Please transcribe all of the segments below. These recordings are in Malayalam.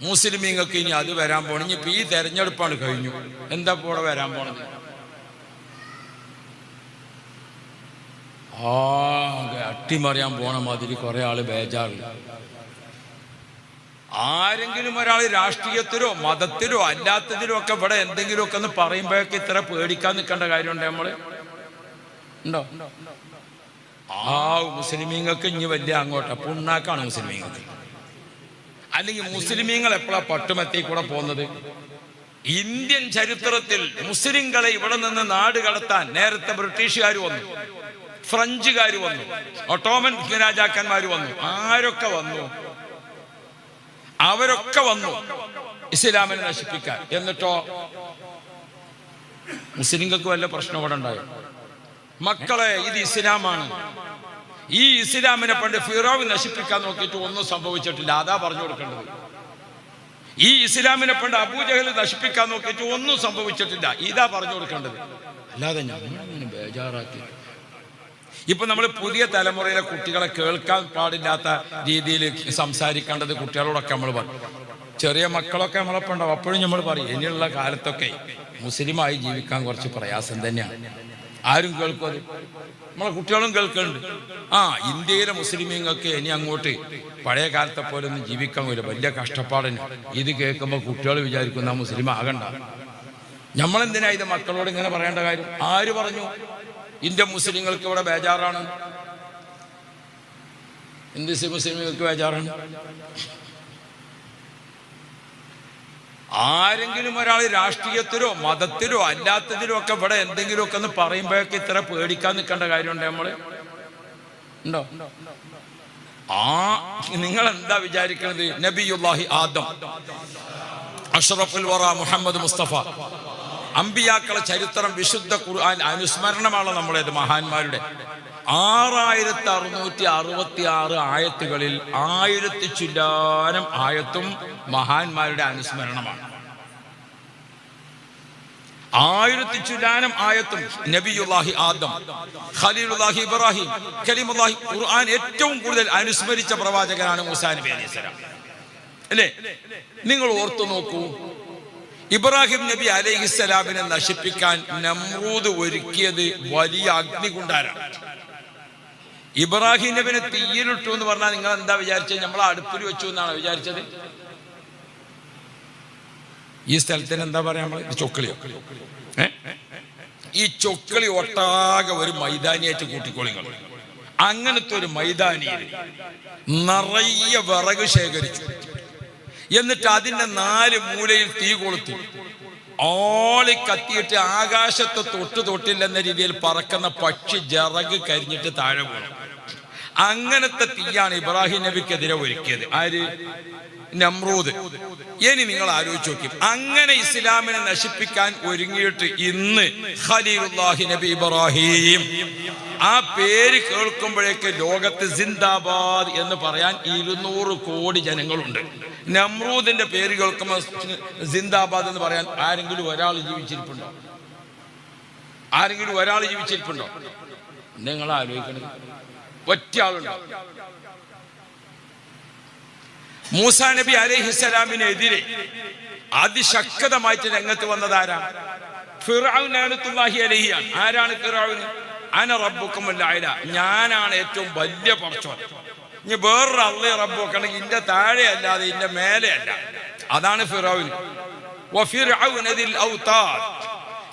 മുസ്ലിമീങ്ങൾക്ക് ഇനി അത് വരാൻ പോകണം ഇനി ഇപ്പൊ ഈ തെരഞ്ഞെടുപ്പാണ് കഴിഞ്ഞു. എന്താ പോടെ വരാൻ പോണത്? ആകെ അട്ടിമറിയാൻ പോണ മാതിരി കുറെ ആൾ ബേജാറില്ല ആരെങ്കിലും ഒരാൾ രാഷ്ട്രീയത്തിലോ മതത്തിലോ അല്ലാത്തതിലോ ഒക്കെ ഇവിടെ എന്തെങ്കിലുമൊക്കെ ഒന്ന് പറയുമ്പോഴൊക്കെ ഇത്ര പേടിക്കാൻ നിൽക്കേണ്ട കാര്യമുണ്ട് നമ്മൾ? ഉണ്ടോ? ആ മുസ്ലിമീങ്ങൾക്ക് ഇനി വലിയ അങ്ങോട്ടാ പുണ്ണാക്കാണ് മുസ്ലിമീങ്ങൾക്ക്. അല്ലെങ്കിൽ മുസ്ലിമീങ്ങൾ എപ്പോഴാ പട്ടുമത്തി കൂടെ പോകുന്നത്? ഇന്ത്യൻ ചരിത്രത്തിൽ മുസ്ലിങ്ങളെ ഇവിടെ നിന്ന് നാട് കടത്താൻ നേരത്തെ ബ്രിട്ടീഷുകാർ വന്നു. ഫ്രഞ്ചുകാർ വന്നു. ഒട്ടോമൻ രാജാക്കന്മാർ വന്നു. ആരൊക്കെ വന്നു? അവരൊക്കെ വന്നു. ഇസ്ലാമിനെ നശിപ്പിക്കാൻ. എന്നിട്ടോ? മുസ്ലിങ്ങൾക്ക് വല്ല പ്രശ്നം ഇവിടെ ഉണ്ടായോ? മക്കളെ ഇത് ഇസ്ലാമാണ്. ഈ ഇസ്ലാമിനെ പണ്ട് ഫിറോവ് നശിപ്പിക്കാൻ നോക്കിയിട്ട് ഒന്നും സംഭവിച്ചിട്ടില്ല. അതാ പറഞ്ഞു കൊടുക്കേണ്ടത്. ഈ ഇസ്ലാമിനെ പണ്ട് അബൂജഹൽ നശിപ്പിക്കാൻ നോക്കിയിട്ട് ഒന്നും സംഭവിച്ചിട്ടില്ല. ഇതാ പറഞ്ഞു കൊടുക്കേണ്ടത്. അല്ലാതെ ഞങ്ങളിങ്ങനെ ബേജാറാക്കി. ഇപ്പൊ നമ്മൾ പുതിയ തലമുറയിലെ കുട്ടികളെ കേൾക്കാൻ പാടില്ലാത്ത രീതിയിൽ സംസാരിക്കേണ്ടത് കുട്ടികളോടൊക്കെ നമ്മൾ പറഞ്ഞു ചെറിയ മക്കളൊക്കെ നമ്മളൊപ്പം ഉണ്ടാവും. അപ്പോഴും നമ്മൾ പറയും ഇനിയുള്ള കാലത്തൊക്കെ മുസ്ലിമായി ജീവിക്കാൻ കുറച്ച് പ്രയാസം തന്നെയാണ്. ആരും കേൾക്കും നമ്മളെ കുട്ടികളും കേൾക്കുന്നുണ്ട്. ആ ഇന്ത്യയിലെ മുസ്ലിമീങ്ങൾക്ക് ഇനി അങ്ങോട്ട് പഴയ കാലത്തെ പോലെ ഒന്നും ജീവിക്കാൻ വരും വലിയ കഷ്ടപ്പാടിന്. ഇത് കേൾക്കുമ്പോൾ കുട്ടികൾ വിചാരിക്കുന്ന മുസ്ലിം ആകണ്ട. നമ്മളെന്തിനാ ഇത് മക്കളോട് ഇങ്ങനെ പറയേണ്ട കാര്യം? ആര് പറഞ്ഞു? ഇന്ത്യ മുസ്ലിങ്ങൾക്ക് ഇവിടെ ബേജാറാണ്. ഇന്ത്യൻ മുസ്ലിങ്ങൾക്ക് ബേജാറാണ്. ആരെങ്കിലും ഒരാൾ രാഷ്ട്രീയത്തിലോ മതത്തിലോ അല്ലാത്തതിലോ ഒക്കെ ഇവിടെ എന്തെങ്കിലും ഒക്കെ ഒന്ന് പറയുമ്പോഴൊക്കെ ഇത്ര പേടിക്കാൻ നിൽക്കേണ്ട കാര്യമുണ്ട് നമ്മൾ ഉണ്ടോ? ആ നിങ്ങൾ എന്താ വിചാരിക്കുന്നത്? നബിയുല്ലാഹി ആദം അഷറഫുൽ വറ മുഹമ്മദ് മുസ്തഫ. അമ്പിയാക്കളെ ചരിത്രം വിശുദ്ധ ഖുർആൻ അനുസ്മരണമാണ് നമ്മുടേത് മഹാന്മാരുടെ. ആറായിരത്തി അറുന്നൂറ്റി അറുപത്തി ആറ് ആയത്തുകളിൽ ആയിരത്തി ചില്ലാനം ആയത്തും മഹാന്മാരുടെ അനുസ്മരണമാണ്. ആയിരത്തി ചുരാനം ആയത്തും നബിയുല്ലാഹി ആദം ഖലീലുല്ലാഹി ഇബ്രാഹിം കലിമുല്ലാഹി ഖുർആൻ ഏറ്റവും കൂടുതൽ അനുസ്മരിച്ച പ്രവാചകനാണ് മൂസാ നബി അലൈഹി സ്വലാം. അല്ലേ? നിങ്ങൾ ഓർത്തു നോക്കൂ ഇബ്രാഹിം നബി അലൈഹിസ്സലാമിനെ നശിപ്പിക്കാൻ നമ്രൂദ് ഒരുക്കിയത് വലിയ അഗ്നി അഗ്നികുണ്ടാരാണ്. ഇബ്രാഹിം നബിനെ തീയിലിട്ടു എന്ന് പറഞ്ഞാൽ നിങ്ങൾ എന്താ വിചാരിച്ചത്? നമ്മൾ അടുപ്പിൽ വെച്ചു എന്നാണ് വിചാരിച്ചത്? ഈ സ്ഥലത്തിന് എന്താ പറയാ ചൊക്കളിയോ? ഈ ചൊക്കളി ഒട്ടാകെ ഒരു മൈതാനിയായിട്ട് കൂട്ടിക്കോളിങ്ങൾ അങ്ങനത്തെ ഒരു മൈതാനിയിൽ നിറയെ വിറക് ശേഖരിച്ചു. എന്നിട്ട് അതിന്റെ നാല് മൂലയിൽ തീ കൊളുത്തി. ഓളി കത്തിയിട്ട് ആകാശത്തെ തൊട്ട് തൊട്ടില്ലെന്ന രീതിയിൽ പറക്കുന്ന പക്ഷി ജറക് കരിഞ്ഞിട്ട് താഴെ പോകണം അങ്ങനത്തെ തീയാണ് ഇബ്രാഹിം നബിക്കെതിരെ ഒരുക്കിയത്. ആര്? നമ്രൂദ്. ഇനി നിങ്ങൾ ആലോചിച്ച് നോക്കും. അങ്ങനെ ഇസ്ലാമിനെ നശിപ്പിക്കാൻ ഒരുങ്ങിയിട്ട് ഇന്ന് ഖലീലുല്ലാഹി നബി ഇബ്രാഹിം. ആ പേര് കേൾക്കുമ്പോഴേക്ക് ലോകത്ത് സിന്ദാബാദ് എന്ന് പറയാൻ ഇരുന്നൂറ് കോടി ജനങ്ങളുണ്ട്. നമ്രൂദിന്റെ പേര് കേൾക്കുമ്പോൾ സിന്ദാബാദ് എന്ന് പറയാൻ ആരെങ്കിലും ഒരാൾ ജീവിച്ചിരിപ്പുണ്ടോ? ആരെങ്കിലും ഒരാൾ ജീവിച്ചിരിപ്പുണ്ടോ? നിങ്ങൾ ആലോചിക്കണം. ഒറ്റ ആളുണ്ടോ മൂസാ നബി അലഹിസലാമിനെതിരെ അതിശക്തമായിട്ട് രംഗത്ത് വന്നത് ആരാ ലഅനത്തുല്ലാഹി അലഹിയാണ്. ആരാണ് ഫിറൌൻ അന റബ്ബുക്കുമല്ല ഞാനാണ് ഏറ്റവും വലിയ പടച്ചോൻ ഇനി വേറൊരു അള്ളി റബ്ബൊക്കെ ഉണ്ടെങ്കിൽ ഇന്റെ താഴെ അല്ലാതെ ഇന്റെ മേലെ അല്ല. അതാണ് ഔതാദ്.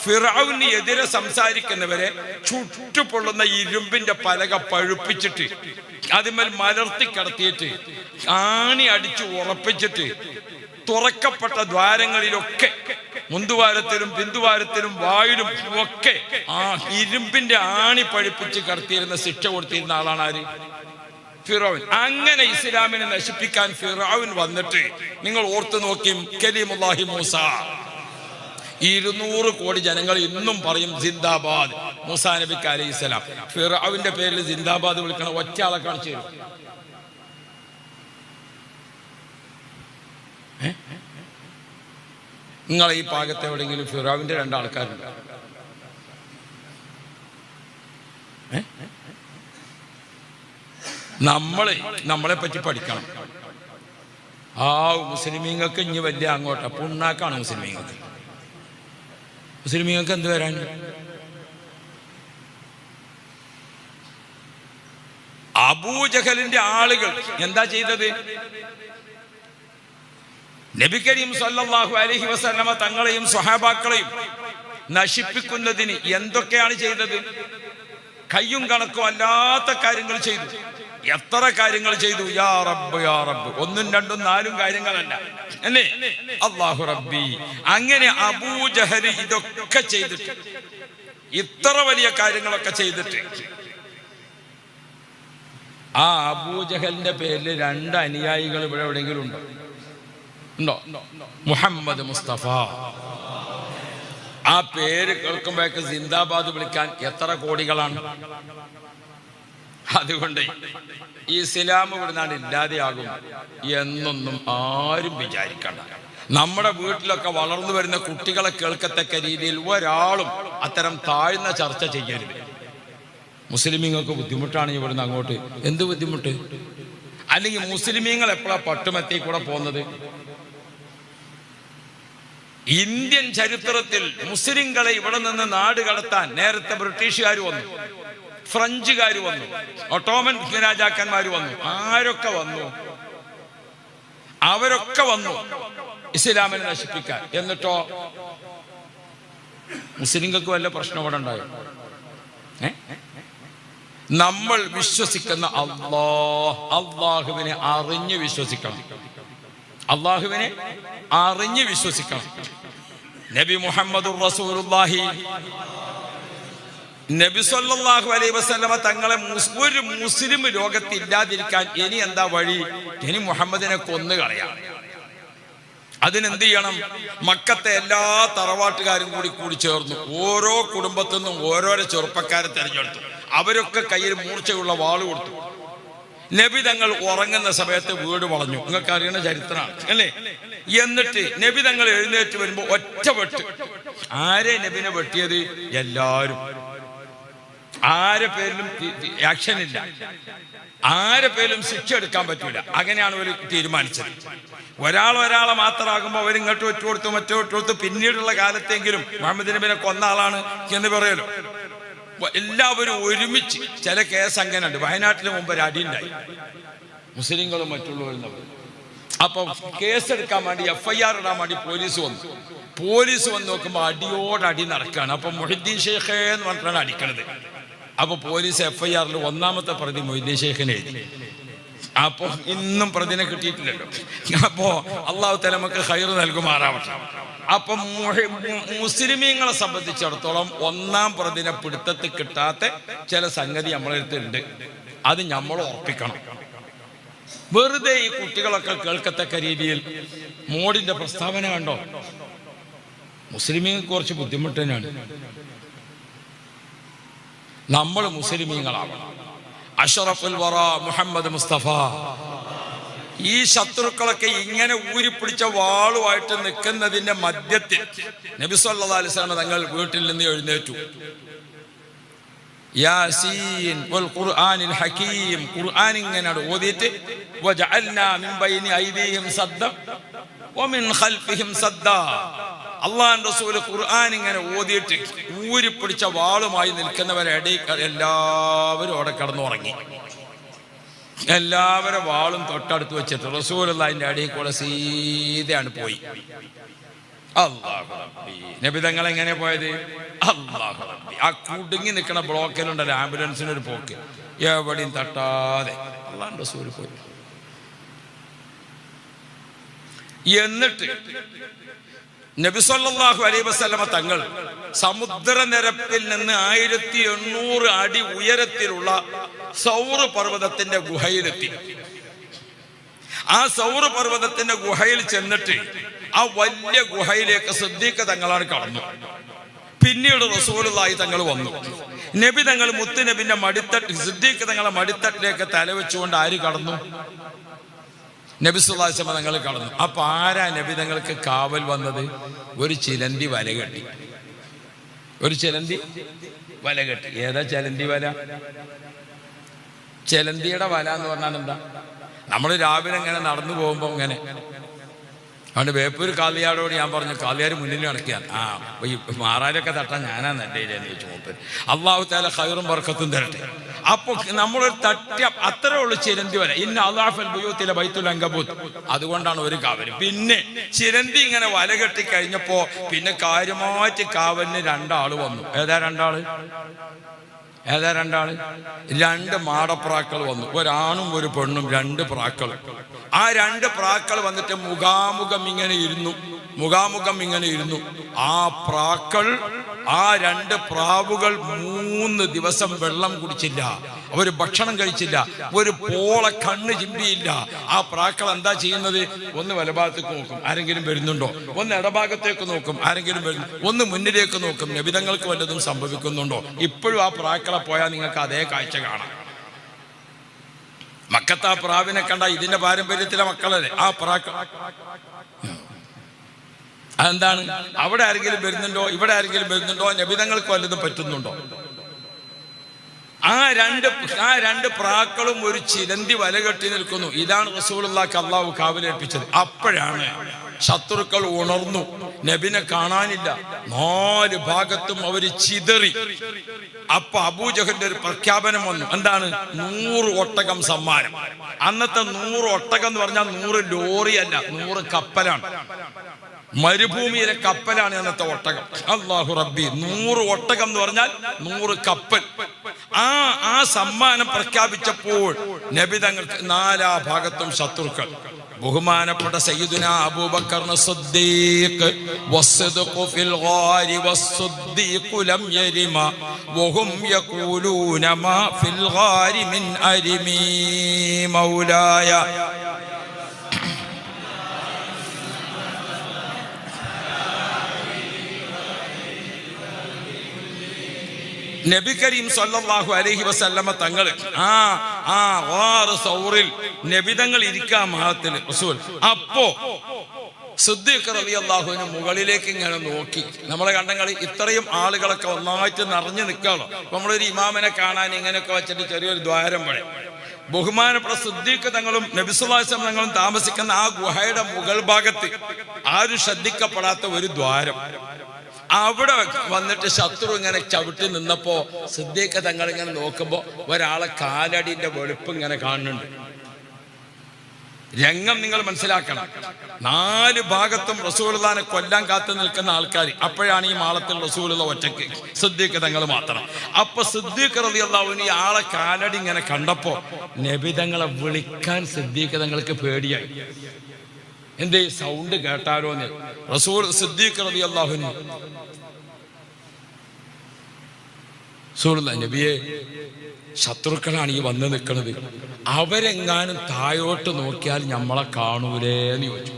ഫിറൌന് എതിരെ സംസാരിക്കുന്നവരെ ചുട്ടുപൊള്ളുന്ന ഇരുമ്പിന്റെ പലക പഴുപ്പിച്ചിട്ട് അതിന്മേൽ മലർത്തി കടത്തിയിട്ട് ആണി അടിച്ച് ഉറപ്പിച്ചിട്ട് തുറക്കപ്പെട്ട ദ്വാരങ്ങളിലൊക്കെ മുന്തുവാരത്തിലും ബിന്ദുവാരത്തിലും വായിലും ഒക്കെ ആ ഇരുമ്പിന്റെ ആണി പഴിപ്പിച്ച് കടത്തിയിരുന്ന ശിക്ഷ കൊടുത്തിരുന്ന ആളാണ് ആര്? ഫിറോവിൻ. അങ്ങനെ ഇസ്ലാമിനെ നശിപ്പിക്കാൻ ഫിറോവിൻ വന്നിട്ട് നിങ്ങൾ ഓർത്തു നോക്കിയും കലീമുല്ലാഹി മൂസ. ഇരുന്നൂറ് കോടി ജനങ്ങൾ ഇന്നും പറയും ജിന്ദാബാദ്. മൂസാ നബിക്ക് അലൈഹി സ്വലാം. ഫിറോവിന്റെ പേരിൽ ജിന്ദാബാദ് വിളിക്കണ ഒറ്റ ആളെ കാണിച്ചു തരും? നിങ്ങൾ ഈ ഭാഗത്ത് എവിടെയെങ്കിലും ഫിറാവിന്റെ രണ്ടാൾക്കാരുണ്ട്? നമ്മളെ നമ്മളെ പറ്റി പഠിക്കണം. ആ മുസ്ലിമീങ്ങൾക്ക് ഇനി വലിയ അങ്ങോട്ടാ. പുണ്ണാക്കാണ് മുസ്ലിമീങ്ങൾക്ക്. മുസ്ലിമീങ്ങൾക്ക് എന്ത് വരാൻ? അബൂജഹലിന്റെ ആളുകൾ എന്താ ചെയ്തത്? നബി കരീം സല്ലല്ലാഹു അലൈഹി വസല്ലമ തങ്ങളെയും സ്വഹാബാക്കളെയും നശിപ്പിക്കുന്നതിന് എന്തൊക്കെയാണ് ചെയ്തത്? കയ്യും കണക്കും അല്ലാത്ത കാര്യങ്ങൾ ചെയ്തു. എത്ര കാര്യങ്ങൾ ചെയ്തു? യാ റബ്ബ് യാ റബ്ബ്. ഒന്നും രണ്ടും നാലും കാര്യങ്ങളല്ല. അല്ലേ? അള്ളാഹു റബ്ബി. അങ്ങനെ അബൂജഹരി ഇതൊക്കെ ചെയ്തിട്ട് ഇത്ര വലിയ കാര്യങ്ങളൊക്കെ ചെയ്തിട്ട്. ആ അബൂജഹലിന്റെ പേരിൽ രണ്ട് അനുയായികൾ ഇവിടെ എവിടെയെങ്കിലും ഉണ്ടോ? ഉണ്ടോ? മുഹമ്മദ് മുസ്തഫ. ആ പേര് കേൾക്കുമ്പോഴേക്ക് സിന്ദാബാദ് വിളിക്കാൻ എത്ര കോടികളാണ്? അതുകൊണ്ട് ഈ ഇസ്ലാം ഇവിടുന്നാണ് ഇല്ലാതെയാകും എന്നൊന്നും ആരും വിചാരിക്കണ്ട. നമ്മുടെ വീട്ടിലൊക്കെ വളർന്നു വരുന്ന കുട്ടികളെ കേൾക്കത്തക്ക രീതിയിൽ ഒരാളും അത്തരം താഴ്ന്ന ചർച്ച ചെയ്യരുത്. മുസ്ലിമീങ്ങൾക്ക് ബുദ്ധിമുട്ടാണ് ഇവിടുന്ന് അങ്ങോട്ട്. എന്ത് ബുദ്ധിമുട്ട്? അല്ലെങ്കിൽ മുസ്ലിമീങ്ങൾ എപ്പോഴാ പട്ടുമെത്തി കൂടെ പോകുന്നത്? ഇന്ത്യൻ ചരിത്രത്തിൽ മുസ്ലിങ്ങളെ ഇവിടെ നിന്ന് നാട് കടത്താൻ നേരത്തെ ബ്രിട്ടീഷുകാർ വന്നു. ഫ്രഞ്ചുകാർ വന്നു. ഒട്ടോമൻ രാജാക്കന്മാർ വന്നു. ആരൊക്കെ വന്നു? അവരൊക്കെ വന്നു. ഇസ്ലാമിനെ നശിപ്പിക്കാൻ. എന്നിട്ടോ? മുസ്ലിങ്ങൾക്ക് വല്ല പ്രശ്നം ഇവിടെ ഉണ്ടായോ? നമ്മൾ വിശ്വസിക്കുന്ന അള്ളാഹ് അള്ളാഹുവിനെ അറിഞ്ഞ് വിശ്വസിക്കണം. അള്ളാഹുവിനെ അറിഞ്ഞ് വിശ്വസിക്കണം. നബി മുഹമ്മദ് റസൂലുള്ളാഹി നബി സല്ലല്ലാഹു അലൈഹി വസല്ലമ തങ്ങളെ ഒരു മുസ്ലിം ലോകത്ത് ഇല്ലാതിരിക്കാൻ ഇനി എന്താ വഴി? ഇനി മുഹമ്മദിനെ കൊന്നു കളയാം. അതിനെന്ത് ചെയ്യണം മക്കത്തെ എല്ലാ തറവാട്ടുകാരും കൂടി കൂടി ചേർന്നു. ഓരോ കുടുംബത്തിൽ നിന്നും ഓരോരോ ചെറുപ്പക്കാരെ തിരഞ്ഞെടുത്തു. അവരൊക്കെ കയ്യിൽ മൂർച്ചയുള്ള വാൾ കൊടുത്തു. നബി തങ്ങൾ ഉറങ്ങുന്ന സമയത്ത് വീട് വളഞ്ഞു. നിങ്ങൾക്ക് അറിയണ ചരിത്രമാണ് അല്ലേ? എന്നിട്ട് നബി തങ്ങൾ എഴുന്നേറ്റ് വരുമ്പോ ഒറ്റ വെട്ട്. ആരെ നബിനെ വെട്ടിയത്? എല്ലാരും. ആരെ പേരിലും ആക്ഷൻ ഇല്ല. ആരെ പേരിലും ശിക്ഷ എടുക്കാൻ പറ്റൂല. അങ്ങനെയാണ് ഒരു തീരുമാനിച്ചത്. ഒരാൾ ഒരാളെ മാത്രമാകുമ്പോൾ അവർ ഇങ്ങോട്ട് വെച്ചു കൊടുത്തു മറ്റോ ഒറ്റ കൊടുത്തു പിന്നീടുള്ള കാലത്തെങ്കിലും മുഹമ്മദ് നബിനെ കൊന്ന ആളാണ് എന്ന് പറയലോ എല്ലാവരും ഒരുമിച്ച് ചില കേസ് അങ്ങനെ ഉണ്ട് വയനാട്ടിൽ മുമ്പ് ഒരു അടിയുണ്ടായി മുസ്ലിങ്ങളും മറ്റുള്ളവരും അപ്പൊ കേസെടുക്കാൻ വേണ്ടി എഫ്ഐആർ ഇടാൻ വേണ്ടി പോലീസ് വന്നു. പോലീസ് വന്ന് നോക്കുമ്പോൾ അടിയോടടി നടക്കുകയാണ് അപ്പൊ മൊഹിദ്ദീൻ ഷെയ്ഖേ എന്ന് പറഞ്ഞിട്ടാണ് അടിക്കണത്. അപ്പൊ പോലീസ് എഫ് ഐ ആറിൽ ഒന്നാമത്തെ പ്രതി മൊയ്തീൻ ഷേഖിനെ അപ്പൊ ഇന്നും പ്രതിനെ കിട്ടിയിട്ടില്ലല്ലോ. അപ്പോ അള്ളാഹു തല നമുക്ക് ഹൈർ നൽകുമാറാവട്ടെ. അപ്പൊ മുസ്ലിമീങ്ങളെ സംബന്ധിച്ചിടത്തോളം ഒന്നാം പ്രതിനെ പിടുത്തത്തിൽ കിട്ടാത്ത ചില സംഗതി നമ്മളെടുത്തുണ്ട് അത് നമ്മൾ ഉറപ്പിക്കണം. വെറുതെ ഈ കുട്ടികളൊക്കെ കേൾക്കത്തക്ക രീതിയിൽ മോഡിന്റെ പ്രസ്താവന കണ്ടോ? മുസ്ലിമീങ്ങൾക്ക് കുറച്ച് ബുദ്ധിമുട്ട് തന്നെയാണ്. നമ്മൾ മുസ്ലിമീങ്ങളാവണം. അഷറഫുൽ വറ മുഹമ്മദ് മുസ്തഫ. ഈ ശത്രുക്കളൊക്കെ ഇങ്ങനെ ഊരിപ്പിടിച്ച വാളുമായിട്ട് നിൽക്കുന്നതിന്റെ മധ്യത്തിൽ നബി സല്ലല്ലാഹു അലൈഹി തങ്ങൾ വീട്ടിൽ നിന്ന് എഴുന്നേറ്റു. യാസീൻ ഖുർആനിൽ ഹകീം ഖുർആൻ ഇങ്ങനെ ഓതിയിട്ട് മിൻ ബൈനി ഐദിഹിം ഖൽഫിഹിം അള്ളാഹു റസൂൽ ഖുർആൻ ഇങ്ങനെ ഓതിയിട്ട് ഊരിപ്പിടിച്ച വാളുമായി നിൽക്കുന്നവരെ ഇടയിൽ എല്ലാവരും അവിടെ കിടന്നുറങ്ങി. എല്ലാവരും വാളും തൊട്ടടുത്ത് വെച്ചിട്ട് റസൂൽ അള്ളാഹിന്റെ അടിയിൽ കൂടെ സീതയാണ് പോയി. അല്ലാഹു റബ്ബി. നബി തങ്ങൾ എങ്ങനെ പോയത്. ആ കുടുങ്ങി നിൽക്കുന്ന ബ്ലോക്കിലുണ്ടല്ലോ ആംബുലൻസിന് ഒരു പോക്ക്. എവിടെയും തട്ടാതെ അള്ളാഹ് റസൂൽ പോയി. എന്നിട്ട് നബി അലൈ അലൈഹി വസല്ലമ തങ്ങൾ സമുദ്രനിരപ്പിൽ നിന്ന് ആയിരത്തി എണ്ണൂറ് അടി ഉയരത്തിലുള്ള സൗർ പർവതത്തിന്റെ ഗുഹയിലെത്തി. ആ സൗർ പർവതത്തിന്റെ ഗുഹയിൽ ചെന്നിട്ട് ആ വലിയ ഗുഹയിലേക്ക് സിദ്ദീഖ് തങ്ങളാണ് കടന്നു. പിന്നീട് റസൂലായി തങ്ങൾ വന്നു. നബി തങ്ങൾ മുത്തുനബിന്റെ മടിത്തട്ട് സിദ്ദീഖ് തങ്ങളെ മടിത്തട്ടിലേക്ക് തലവെച്ചുകൊണ്ട് ആര് കടന്നു? നബി സുല്ലാസ്മ തങ്ങൾ കടന്നു. അപ്പൊ ആരാ നബി തങ്ങൾക്ക് കാവൽ വന്നത്? ഒരു ചിലന്തി വല കെട്ടി. ഒരു ചിലന്തി വല കെട്ടി. ഏതാ ചിലന്തി വല? ചിലന്തിയുടെ വല എന്ന് പറഞ്ഞാൽ എന്താ? നമ്മൾ രാവിലെ ഇങ്ങനെ നടന്നു പോകുമ്പോൾ ഇങ്ങനെ അതുകൊണ്ട് വേപ്പൂർ കാളിയാടോട് ഞാൻ പറഞ്ഞു കാളിയാർ മുന്നിൽ നടക്കുകയാണ്. ആ ഈ മാറാലൊക്കെ തട്ടാൻ ഞാനാ എന്റെ എന്ന് ചോദിച്ചു മൂപ്പര് അള്ളാഹു താല ഹൈറും വർക്കത്തും തരട്ടെ. അപ്പൊ നമ്മളൊരു തട്ടിയ അത്രേ ഉള്ളു ചിരന്തി വരെ. ഇന്ന അള്ളാഹൽ ബുയൂത്തിലെ ബൈത്തുൽ അങ്കബൂത്ത്. അതുകൊണ്ടാണ് ഒരു കാവൽ പിന്നെ ചിരന്തി ഇങ്ങനെ വല കെട്ടി കഴിഞ്ഞപ്പോ പിന്നെ കാര്യമായിട്ട് കാവലിന് രണ്ടാൾ വന്നു. ഏതാ രണ്ടാൾ? ഏതാ രണ്ടാൾ? രണ്ട് മാടപ്രാക്കൾ വന്നു. ഒരാണും ഒരു പെണ്ണും രണ്ട് പ്രാക്കൾ. ആ രണ്ട് പ്രാക്കൾ വന്നിട്ട് മുഖാമുഖം ഇങ്ങനെ ഇരുന്നു. മുഖാമുഖം ഇങ്ങനെ ഇരുന്നു. ആ പ്രാക്കൾ ആ രണ്ട് പ്രാവുകൾ മൂന്ന് ദിവസം വെള്ളം കുടിച്ചില്ല. അവർ ഭക്ഷണം കഴിച്ചില്ല. ഒരു പോള കണ്ണ് ചിമ്പിയില്ല. ആ പ്രാക്കൾ എന്താ ചെയ്യുന്നത്? ഒന്ന് വലഭാഗത്തേക്ക് നോക്കും. ആരെങ്കിലും വരുന്നുണ്ടോ? ഒന്ന് ഇടഭാഗത്തേക്ക് നോക്കും. ആരെങ്കിലും വരുന്നു ഒന്ന് മുന്നിലേക്ക് നോക്കും. നബിതങ്ങൾക്ക് വല്ലതും സംഭവിക്കുന്നുണ്ടോ? ഇപ്പോഴും ആ പ്രാക്കളെ പോയാൽ നിങ്ങൾക്ക് അതേ കാഴ്ച കാണാം. മക്കത്ത് ആ പ്രാവിനെ കണ്ട ഇതിന്റെ പാരമ്പര്യത്തിലെ മക്കളല്ലേ? ആ പ്രാക്ക അതെന്താണ്? അവിടെ ആരെങ്കിലും വരുന്നുണ്ടോ? ഇവിടെ ആരെങ്കിലും വരുന്നുണ്ടോ? നബിതങ്ങൾക്ക് വല്ലതും പറ്റുന്നുണ്ടോ? ആ രണ്ട് ആ രണ്ട് പ്രാക്കളും ഒരു ചിരന്തി വല കെട്ടി നിൽക്കുന്നു. ഇതാണ് റസൂലുള്ളാക്ക് അള്ളാഹു കാവലേൽപ്പിച്ചത്. അപ്പോഴാണ് ശത്രുക്കൾ ഉണർന്നു. നബിനെ കാണാനില്ല. നാല് ഭാഗത്തും അവർ ചിതറി. അപ്പൊ അബൂജഹന്റെ ഒരു പ്രഖ്യാപനം വന്നു. എന്താണ്? നൂറ് ഒട്ടകം സമ്മാനം. അന്നത്തെ നൂറ് ഒട്ടകം എന്ന് പറഞ്ഞാൽ നൂറ് ലോറിയല്ല നൂറ് കപ്പലാണ്. മരുഭൂമിയിലെ കപ്പലാണ് അന്നത്തെ ഒട്ടകം. അള്ളാഹു റബ്ബി നൂറ് ഒട്ടകം എന്ന് പറഞ്ഞാൽ നൂറ് കപ്പൽ. ആ ആ സമ്മാനം പ്രഖ്യാപിച്ചപ്പോൾ നബി തങ്ങൾക്ക് നാലാ ഭാഗത്തും ശത്രുക്കൾ. ബഹുമാനപ്പെട്ട സയ്യിദുന അബൂബക്കർ സിദ്ദീഖ് വസ്സദ്ഖു ഫിൽ ഗാരി വസ്സദ്ദീഖു ലം യരിമ വഹും യഖൂലൂന മാ ഫിൽ ഗാരി മിൻ അരിമി മൗലായ. നബി കരീം സല്ലാഹു അലഹി വസല്ലമ തങ്ങൾ ആ ആ വാറ് സൗറിൽ നബിതങ്ങൾ ഇരിക്കാൻ മഹത്തിൽ റസൂൽ. അപ്പോ സിദ്ദീഖ് അള്ളാഹുവിന് മുകളിലേക്ക് ഇങ്ങനെ നോക്കി. നമ്മളെ കണ്ടങ്ങൾ ഇത്രയും ആളുകളൊക്കെ ഒന്നായിട്ട് നിറഞ്ഞു നിൽക്കുകയാണോ അപ്പൊ നമ്മളൊരു ഇമാമിനെ കാണാൻ ഇങ്ങനെയൊക്കെ വെച്ചിട്ട് ചെറിയൊരു ദ്വാരം പഴയ ബഹുമാനപ്പെട്ട സിദ്ദീഖ് തങ്ങളും നബിസുല്ലാസം തങ്ങളും താമസിക്കുന്ന ആ ഗുഹയുടെ മുകൾ ഭാഗത്ത് ആരും ശ്രദ്ധിക്കപ്പെടാത്ത ഒരു ദ്വാരം. അവിടെ വന്നിട്ട് ശത്രു ഇങ്ങനെ ചവിട്ടി നിന്നപ്പോ സിദ്ദീഖ് തങ്ങൾ ഇങ്ങനെ നോക്കുമ്പോ ഒരാളെ കാലടിന്റെ വെളുപ്പ് ഇങ്ങനെ കാണുന്നുണ്ട്. രംഗം നിങ്ങൾ മനസ്സിലാക്കണം. നാല് ഭാഗത്തും റസൂലുള്ളാനെ കൊല്ലാൻ കാത്തു നിൽക്കുന്ന ആൾക്കാർ അപ്പോഴാണ് ഈ മാളത്തിൽ റസൂലുള്ള ഒറ്റയ്ക്ക് സിദ്ദീഖ് തങ്ങൾ മാത്രം. അപ്പൊ സിദ്ദീഖ് റളിയല്ലാഹുവിന് ഈ ആളെ കാലടി ഇങ്ങനെ കണ്ടപ്പോ നബി തങ്ങളെ വിളിക്കാൻ സിദ്ദീഖ് തങ്ങൾക്ക് പേടിയായി. എന്തേ സൗണ്ട് കേട്ടാലോ എന്ന് റസൂൽ സിദ്ദീഖ് റളിയല്ലാഹുവിന് റസൂലുള്ള നബിയെ ശത്രുക്കളാണ് ഈ വന്ന് നിൽക്കുന്നത് അവരെങ്ങാനും താഴോട്ട് നോക്കിയാൽ നമ്മളെ കാണൂലേ എന്ന് ചോദിച്ചു.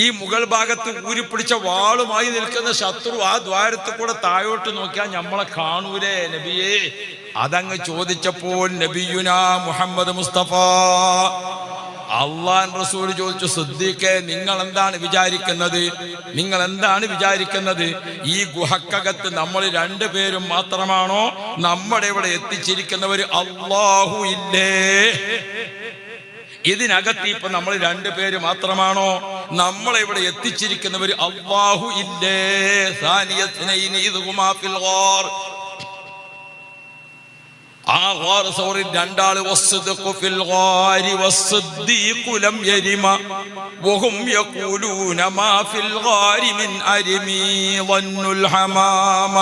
ഈ മുഗൾ ഭാഗത്ത് ഊരിപ്പിടിച്ച വാളുമായി നിൽക്കുന്ന ശത്രു ആ ദ്വാരത്തിൽ കൂടെ താഴോട്ട് നോക്കിയാൽ നമ്മളെ കാണൂലേ നബിയെ? അതങ്ങ് ചോദിച്ചപ്പോൾ നബിയുന മുഹമ്മദ് മുസ്തഫ. അള്ളാൻ റസൂൽ ചോദിച്ചു സിദ്ദീഖെ നിങ്ങൾ എന്താണ് വിചാരിക്കുന്നത്? നിങ്ങൾ എന്താണ് വിചാരിക്കുന്നത്? ഈ ഗുഹക്കകത്ത് നമ്മൾ രണ്ടുപേരും മാത്രമാണോ? നമ്മുടെ ഇവിടെ എത്തിച്ചിരിക്കുന്നവർ അള്ളാഹു ഇല്ലേ? ഇതിനകത്ത് ഇപ്പൊ നമ്മൾ രണ്ടുപേര് മാത്രമാണോ? നമ്മളെ ഇവിടെ എത്തിച്ചിരിക്കുന്നവർ അള്ളാഹു ഇല്ലേ? ആ ഗാർ സൗറിൽ രണ്ടാൾ ഗാരി യരിമ വഹും യഖൂലൂന മാ ഫിൽ ഗാരി മിൻ അരിമി ഹമാമ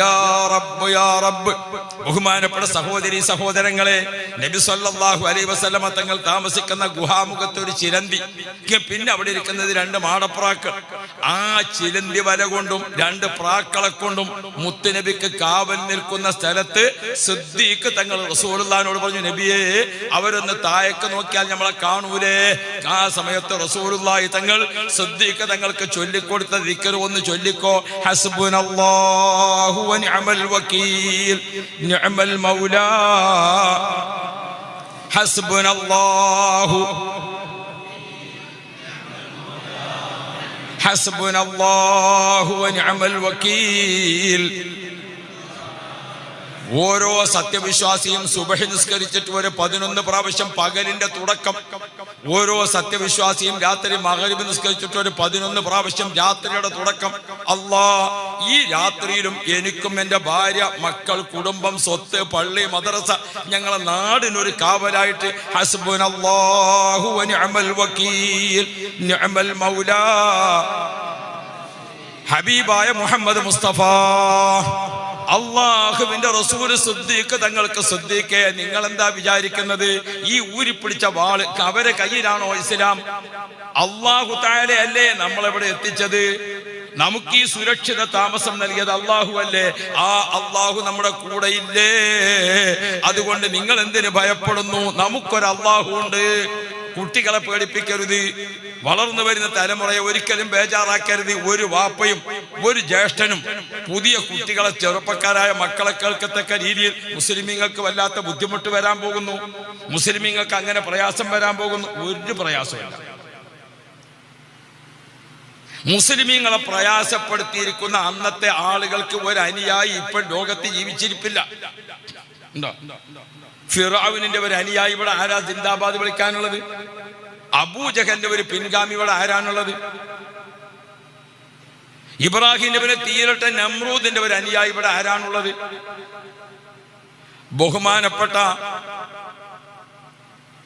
യാ യാ ബഹുമാനപ്പെട്ട സഹോദരി സഹോദരങ്ങളെ നബി സല്ലല്ലാഹു അലൈഹി വസല്ലമ തങ്ങൾ താമസിക്കുന്ന ഗുഹാമുഖത്ത് ഒരു ചിലന്തി. പിന്നെ അവിടെ ഇരിക്കുന്നത് രണ്ട് മാടപ്രാക്കൾ. ആ ചിലന്തി വല കൊണ്ടും രണ്ട് പ്രാക്കളെ കൊണ്ടും മുത്തുനബിക്ക് കാവൽ നിൽക്കുന്ന സ്ഥലത്ത് സിദ്ദീഖ് തങ്ങൾ റസൂലുള്ളാഹിനോട് പറഞ്ഞു നബിയെ അവരൊന്ന് താഴേക്ക് നോക്കിയാൽ നമ്മളെ കാണൂലേ ആ സമയത്ത് റസൂലുള്ളാഹി തങ്ങൾ സിദ്ദീഖ് തങ്ങൾക്ക് ചൊല്ലിക്കൊടുത്ത ദിക്കർ ഒന്ന് ചൊല്ലിക്കോ ഹസ്ബുനല്ലാഹു വനിഅമൽ വക്കീൽ നിഅമൽ മൗലാ ഹസ്ബുനല്ലാഹു حسبنا الله ونعم الوكيل ഓരോ സത്യവിശ്വാസിയും സുബഹി നിസ്കരിച്ചിട്ട് ഒരു പതിനൊന്ന് പ്രാവശ്യം പകലിന്റെ തുടക്കം. ഓരോ സത്യവിശ്വാസിയും രാത്രി മകരിബ് നിസ്കരിച്ചിട്ട് ഒരു പതിനൊന്ന് പ്രാവശ്യം രാത്രിയുടെ തുടക്കം. അല്ലാ ഈ രാത്രിയിലും എനിക്കും എന്റെ ഭാര്യ മക്കൾ കുടുംബം സ്വത്ത് പള്ളി മദ്രസ ഞങ്ങളെ നാടിനൊരു കാവലായിട്ട് വക്കീൽ നിഅമൽ മൗലാ ഹബീബായ മുഹമ്മദ് മുസ്തഫ. അള്ളാഹുവിന്റെ റസൂൽ സുദ്ദീഖ് തങ്ങൾക്ക് സുദ്ദീഖെ നിങ്ങൾ എന്താ വിചാരിക്കുന്നത്? ഈ ഊരിപ്പിടിച്ച വാൾ അവരെ കയ്യിലാണോ ഇസ്ലാം? അള്ളാഹു താഴെ അല്ലേ നമ്മളെവിടെ എത്തിച്ചത്? നമുക്ക് ഈ സുരക്ഷിത താമസം നൽകിയത് അള്ളാഹു അല്ലേ? ആ അള്ളാഹു നമ്മുടെ കൂടെ ഇല്ലേ? അതുകൊണ്ട് നിങ്ങൾ എന്തിനു ഭയപ്പെടുന്നു? നമുക്കൊരു അള്ളാഹു ഉണ്ട്. കുട്ടികളെ പേടിപ്പിക്കരുത്. വളർന്നു വരുന്ന തലമുറയെ ഒരിക്കലും ബേജാറാക്കരുത്. ഒരു വാപ്പയും ഒരു ജ്യേഷ്ഠനും പുതിയ കുട്ടികളെ ചെറുപ്പക്കാരായ മക്കളെ കേൾക്കത്തക്ക രീതിയിൽ മുസ്ലിമീങ്ങൾക്ക് വല്ലാത്ത ബുദ്ധിമുട്ട് വരാൻ പോകുന്നു. മുസ്ലിമീങ്ങൾക്ക് അങ്ങനെ പ്രയാസം വരാൻ പോകുന്നു. ഒരു പ്രയാസമില്ല മുസ്ലിമീങ്ങളെ പ്രയാസപ്പെടുത്തിയിരിക്കുന്ന അന്നത്തെ ആളുകൾക്ക് ഒരു അനുയായി ഇപ്പോൾ ലോകത്ത് ജീവിച്ചിരിപ്പില്ല. ഉണ്ടോ? ഫിറാവിനിന്റെ ഒരു അനുയായി ഇവിടെ ആരാ സിന്ദാബാദ് വിളിക്കാനുള്ളത്? അബൂജഹന്റെ ഒരു പിൻഗാമി ഇവിടെ ആരാണുള്ളത്? ഇബ്രാഹിം നബിനെ തീരട്ട നമ്രൂദിന്റെ ഒരു അനുയായി ഇവിടെ ആരാണുള്ളത്? ബഹുമാനപ്പെട്ട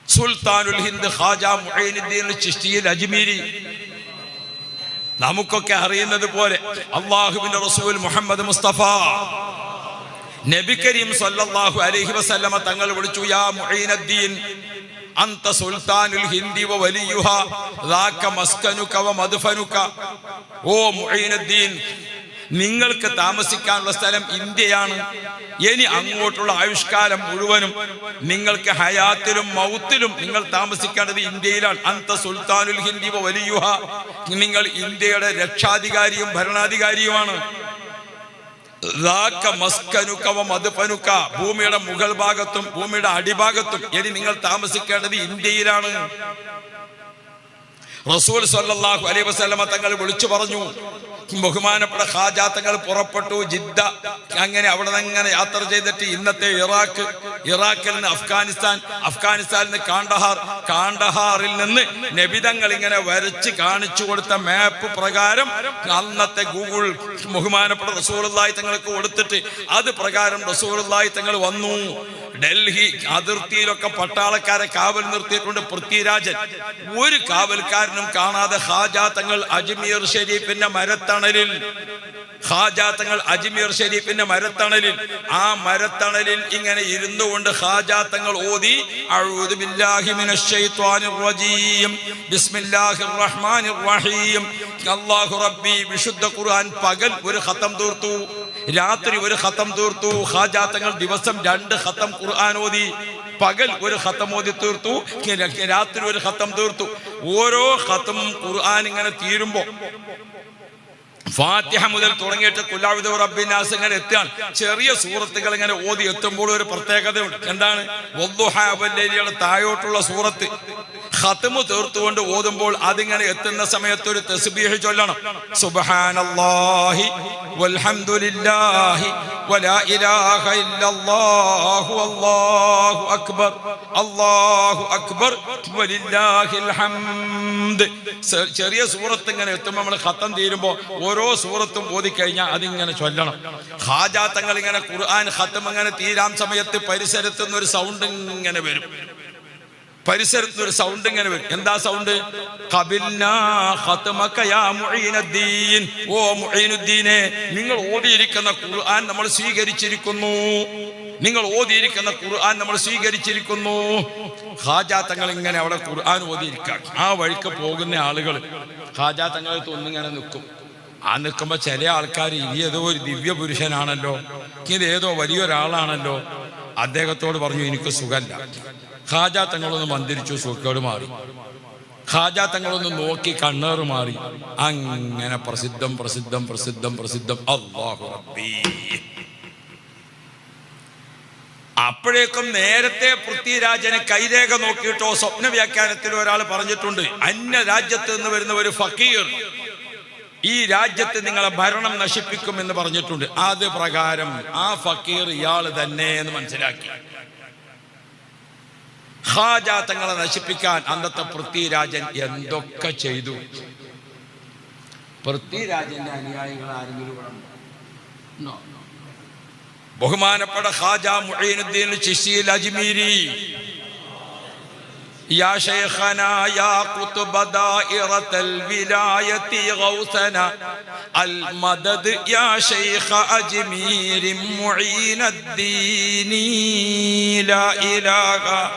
സുൽത്താനുൽ ഹിന്ദ് ഖാജ മുഹൈനുദ്ദീൻ ചിഷ്ടിയിൽ അജ്മീരി. നമുക്കൊക്കെ അറിയുന്നത് പോലെ അള്ളാഹുവിന്റെ റസൂൽ മുഹമ്മദ് മുസ്തഫ. നബി കരീം സല്ലല്ലാഹു അലൈഹി വസല്ലമ തങ്ങൾ വിളിച്ചു യാ മുഈനദ്ദീൻ അന്ത സുൽത്താനുൽ ഹിന്ദി വ വലിയുഹ ദാക മസ്കനുക വ മദ്ഫനുക. ഓ മുഈനദ്ദീൻ നിങ്ങൾക്ക് താമസിക്കാനുള്ള സ്ഥലം ഇന്ത്യയാണ്. ഇനി അങ്ങോട്ടുള്ള ആയുഷ്കാലം മുഴുവനും നിങ്ങൾക്ക് ഹയാത്തിലും മൗത്തിലും നിങ്ങൾ താമസിക്കേണ്ടത് ഇന്ത്യയിലാണ്. അന്ത സുൽത്താനുൽ ഹിന്ദി വലിയുഹ നിങ്ങൾ ഇന്ത്യയുടെ രക്ഷാധികാരിയും ഭരണാധികാരിയുമാണ്. ഭൂമിയുടെ മുകൾ ഭാഗത്തും ഭൂമിയുടെ അടിഭാഗത്തും. ഇനി നിങ്ങൾ താമസിക്കേണ്ടത് ഇന്ത്യയിലാണ്. റസൂൽ സല്ലാഹു അലൈഹി വസ്ലമ തങ്ങൾ വിളിച്ചു പറഞ്ഞു. ബഹുമാനപ്പെട്ട ഖാജാ തങ്ങൾ പുറപ്പെട്ടു. ജിദ്ദ അങ്ങനെ അവിടെ നിന്ന് അങ്ങനെ യാത്ര ചെയ്തിട്ട് ഇന്നത്തെ ഇറാഖ് ഇറാഖിൽ നിന്ന് അഫ്ഗാനിസ്ഥാൻ അഫ്ഗാനിസ്ഥാനിൽ നിന്ന് കാണ്ടഹാർ കാണ്ടഹാറിൽ നിന്ന് നബിതങ്ങൾ ഇങ്ങനെ വരച്ച് കാണിച്ചു കൊടുത്ത മാപ്പ് പ്രകാരം അന്നത്തെ ഗൂഗിൾ ബഹുമാനപ്പെട്ട റസൂലുള്ളാഹി തങ്ങൾക്ക് കൊടുത്തിട്ട് അത് പ്രകാരം റസൂലുള്ളാഹി തങ്ങൾ വന്നു. ഡൽഹി അതിർത്തിയിലൊക്കെ പട്ടാളക്കാരെ കാവൽ നിർത്തിയിട്ടുണ്ട് പൃഥ്വിരാജൻ. ഒരു കാവൽക്കാരനും കാണാതെ ഹാജാത്തങ്ങൾ അജ്മീർ ഷരീഫിന്റെ മരത്തണലിൽ. ഹാജാത്തങ്ങൾ അജ്മീർ ഷരീഫിന്റെ മരത്തണലിൽ. ആ മരത്തണലിൽ ഇങ്ങനെ ഇരുന്നു കൊണ്ട് ഹാജാത്തങ്ങൾ ഓതി അല്ലാഹു റബ്ബി വിശുദ്ധ ഖുർആൻ പകൽ ഒരു ഖത്തം തീർത്തു. രാത്രി ഒരു ഖത്തം തീർത്തു ഹാജാത്തങ്ങൾ ദിവസം രണ്ട് ഖത്തം ഖുർആൻ ഓതി പകൽ ഒരു ഖത്തം ഓതി തീർത്തു രാത്രി ഒരു ഖത്തം തീർത്തു. ഓരോ ഹത്തം ഖുർആൻ ഇങ്ങനെ തീരുമ്പോ ഫാത്തിഹ മുതൽ തുടങ്ങിയിട്ട് കുല്ലാവിദ് റബ്ബിനാസ് ഇങ്ങനെ എത്തിയാൽ ചെറിയ സൂറത്തുകൾ ഇങ്ങനെ ഓതി എത്തുമ്പോൾ ഒരു പ്രത്യേകതയുണ്ട്. എന്താണ്? വല്ലുഹാബല്ലിയുടെ താഴോട്ടുള്ള സൂറത്ത്. ഖത്മു തീർത്തുകൊണ്ട് ഓതുമ്പോൾ അതിങ്ങനെ എത്തുന്ന സമയത്ത് ഒരു തസ്ബീഹ് ചൊല്ലണം. സുബ്ഹാനല്ലാഹി വൽഹംദുലില്ലാഹി വലാ ഇലാഹ ഇല്ലല്ലാഹു അല്ലാഹു അക്ബർ. അല്ലാഹു അക്ബർ. വലില്ലാഹിൽ ഹംദ്. ചെറിയ സൂറത്ത് ഇങ്ങനെ എത്തുമ്പോൾ നമ്മൾ ഖത്തം തീരുമ്പോൾ ഓരോ സൂറത്തും ഓതിക്കഴിഞ്ഞാൽ അതിങ്ങനെ ചൊല്ലണം. ഹാജാ തങ്ങൾ ഇങ്ങനെ ഖുർആൻ ഖത്തം ഇങ്ങനെ തീരാൻ സമയത്ത് പരിസരത്ത് നിന്നൊരു സൗണ്ട് ഇങ്ങനെ വരും. പരിസരത്ത് ഒരു സൗണ്ട് ഇങ്ങനെ വരും. എന്താ സൗണ്ട് ഓ നിങ്ങൾ ഓടിയിരിക്കുന്ന ഖുർആൻ നമ്മൾ സ്വീകരിച്ചിരിക്കുന്നു. നിങ്ങൾ ഓതിയിരിക്കുന്ന ഖുർആൻ നമ്മൾ സ്വീകരിച്ചിരിക്കുന്നു. ഹാജാ തങ്ങൾ ഇങ്ങനെ അവിടെ ഖുർആൻ ഓതിയിരിക്കുക ആ വഴിക്ക് പോകുന്ന ആളുകൾ ഹാജാ തങ്ങളടുത്ത് ഒന്നിങ്ങനെ നിൽക്കും. ആ നിൽക്കുമ്പോ ചില ആൾക്കാർ ഇനി ഏതോ ഒരു ദിവ്യ പുരുഷനാണല്ലോ ഇത് ഏതോ വലിയൊരാളാണല്ലോ. അദ്ദേഹത്തോട് പറഞ്ഞു എനിക്ക് സുഖല്ല ഖാജാ തങ്ങളൊന്ന് മന്ദിരിച്ചു സുഖേട് മാറി. ഖാജാ തങ്ങളൊന്ന് നോക്കി കണ്ണേറ് മാറി. അങ്ങനെ പ്രസിദ്ധം പ്രസിദ്ധം പ്രസിദ്ധം പ്രസിദ്ധം. റബ്ബീ. അപ്പോഴേക്കും നേരത്തെ പൃഥ്വിരാജന് കൈരേഖ നോക്കിയിട്ടോ സ്വപ്ന വ്യാഖ്യാനത്തിൽ ഒരാൾ പറഞ്ഞിട്ടുണ്ട് അന്യ രാജ്യത്ത് നിന്ന് വരുന്ന ഒരു ഫക്കീർ ഈ രാജ്യത്ത് നിങ്ങളെ ഭരണം നശിപ്പിക്കും എന്ന് പറഞ്ഞിട്ടുണ്ട്. അത് പ്രകാരം ആ ഫക്കീർ ഇയാൾ തന്നെ എന്ന് മനസ്സിലാക്കി. ഹാജ തങ്ങളെ നശിപ്പിക്കാൻ അന്നത്തെ പൃഥ്വിരാജൻ എന്തൊക്കെ ചെയ്തു? പൃഥ്വിരാജന്റെ അനുയായികൾ ആരെങ്കിലും ബഹുമാനപ്പെട്ട ഖാജ മുഈനുദ്ദീൻ ശിശീൽ അജ്മീരി. يا شيخنا يا قطب دائرة الولاية غوثنا. المدد يا شيخ أجمير معين الدين. لا إله.